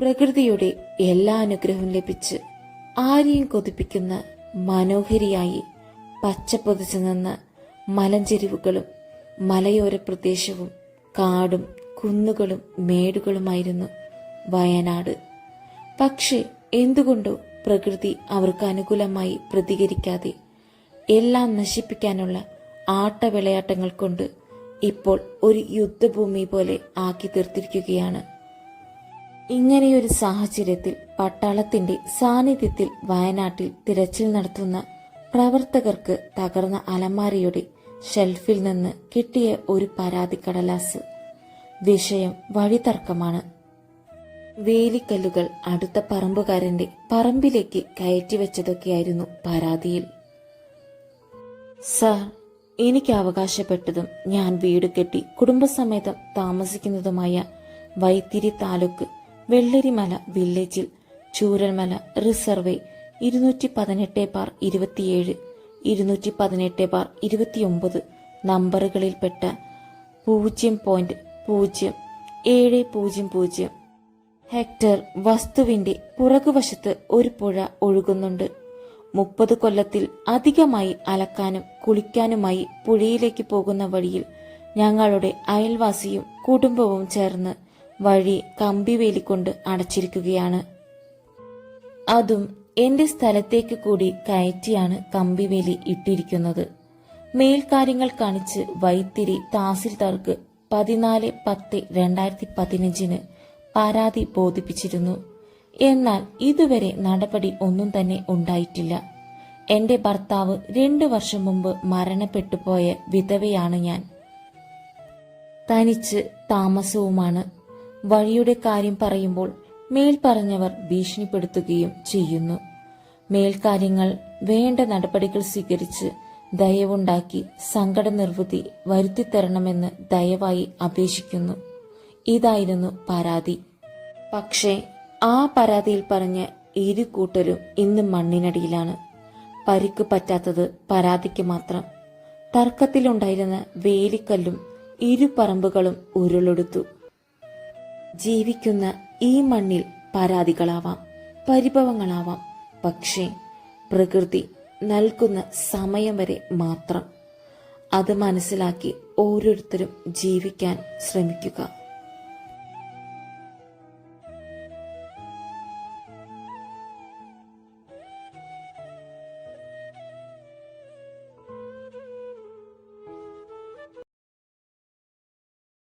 പ്രകൃതിയുടെ എല്ലാ അനുഗ്രഹവും ലഭിച്ച് ആരെയും കൊതിപ്പിക്കുന്ന മനോഹരിയായി പച്ചപ്പൊതിച്ചു നിന്ന മലഞ്ചെരിവുകളും മലയോര പ്രദേശവും കാടും കുന്നുകളും മേടുകളുമായിരുന്നു വയനാട്. പക്ഷെ എന്തുകൊണ്ടോ പ്രകൃതി അവർക്ക് അനുകൂലമായി പ്രതികരിക്കാതെ എല്ലാം നശിപ്പിക്കാനുള്ള ആട്ടവിളയാട്ടങ്ങൾ കൊണ്ട് ഇപ്പോൾ ഒരു യുദ്ധഭൂമി പോലെ ആക്കി തീർത്തിരിക്കുകയാണ്. ഇങ്ങനെയൊരു സാഹചര്യത്തിൽ പട്ടാളത്തിന്റെ സാന്നിധ്യത്തിൽ വയനാട്ടിൽ തിരച്ചിൽ നടത്തുന്ന പ്രവർത്തകർക്ക് തകർന്ന അലമാരിയുടെ ഷെൽഫിൽ നിന്ന് കിട്ടിയ ഒരു പരാതി കടലാസ്. വിഷയം വഴിതർക്കമാണ്. വേലിക്കല്ലുകൾ അടുത്ത പറമ്പുകാരന്റെ പറമ്പിലേക്ക് കയറ്റിവെച്ചതൊക്കെയായിരുന്നു പരാതിയിൽ. സാർ എനിക്ക് അവകാശപ്പെട്ടതും ഞാൻ വീട് കെട്ടി കുടുംബസമേതം താമസിക്കുന്നതുമായ വൈത്തിരി താലൂക്ക് വെള്ളരിമല വില്ലേജിൽ ചൂരൽമല റിസർവേ ഇരുന്നൂറ്റി പതിനെട്ട് ബാർ ഇരുപത്തിയേഴ് ഇരുന്നൂറ്റി പതിനെട്ട് ബാർ ഇരുപത്തിയൊമ്പത് നമ്പറുകളിൽപ്പെട്ട പൂജ്യം പോയിന്റ് പൂജ്യം ഏഴ് പൂജ്യം പൂജ്യം ഹെക്ടർ വസ്തുവിന്റെ പുറകുവശത്ത് ഒരു പുഴ ഒഴുകുന്നുണ്ട്. മുപ്പത് കൊല്ലത്തിൽ അധികമായി അലക്കാനും കുളിക്കാനുമായി പുഴയിലേക്ക് പോകുന്ന വഴിയിൽ ഞങ്ങളുടെ അയൽവാസിയും കുടുംബവും ചേർന്ന് വഴി കമ്പി വേലിക്കൊണ്ട് അടച്ചിരിക്കുകയാണ്. അതും എന്റെ സ്ഥലത്തേക്ക് കൂടി കയറ്റിയാണ് കമ്പിവേലി ഇട്ടിരിക്കുന്നത്. മേൽക്കാര്യങ്ങൾ കാണിച്ച് വൈത്തിരി തഹസിൽദാർക്ക് പതിനാല് പത്ത് രണ്ടായിരത്തി പതിനഞ്ചിന് പരാതി ബോധിപ്പിച്ചിരുന്നു. എന്നാൽ ഇതുവരെ നടപടി ഒന്നും തന്നെ ഉണ്ടായിട്ടില്ല. എന്റെ ഭർത്താവ് രണ്ടു വർഷം മുമ്പ് മരണപ്പെട്ടുപോയ വിധവയാണ് ഞാൻ. തനിച്ച് താമസവുമാണ്. വഴിയുടെ കാര്യം പറയുമ്പോൾ മേൽപ്പറഞ്ഞവർ ഭീഷണിപ്പെടുത്തുകയും ചെയ്യുന്നു. മേൽക്കാര്യങ്ങൾ വേണ്ട നടപടികൾ സ്വീകരിച്ച് ദയവുണ്ടാക്കി സങ്കട നിർവൃത്തി വരുത്തിത്തരണമെന്ന് ദയവായി അപേക്ഷിക്കുന്നു. ഇതായിരുന്നു പരാതി. പക്ഷേ ആ പരാതിയിൽ പറഞ്ഞ ഇരു കൂട്ടരും ഇന്ന് മണ്ണിനടിയിലാണ്. പരിക്ക് പറ്റാത്തത് പരാതിക്ക് മാത്രം. തർക്കത്തിലുണ്ടായിരുന്ന വേലിക്കല്ലും ഇരു പറമ്പുകളും ഉരുളെടുത്തു. ജീവിക്കുന്ന ഈ മണ്ണിൽ പരാതികളാവാം പരിഭവങ്ങളാവാം. പക്ഷേ പ്രകൃതി നൽകുന്ന സമയം വരെ മാത്രം അത് മനസ്സിലാക്കി ഓരോരുത്തരും ജീവിക്കാൻ ശ്രമിക്കുക.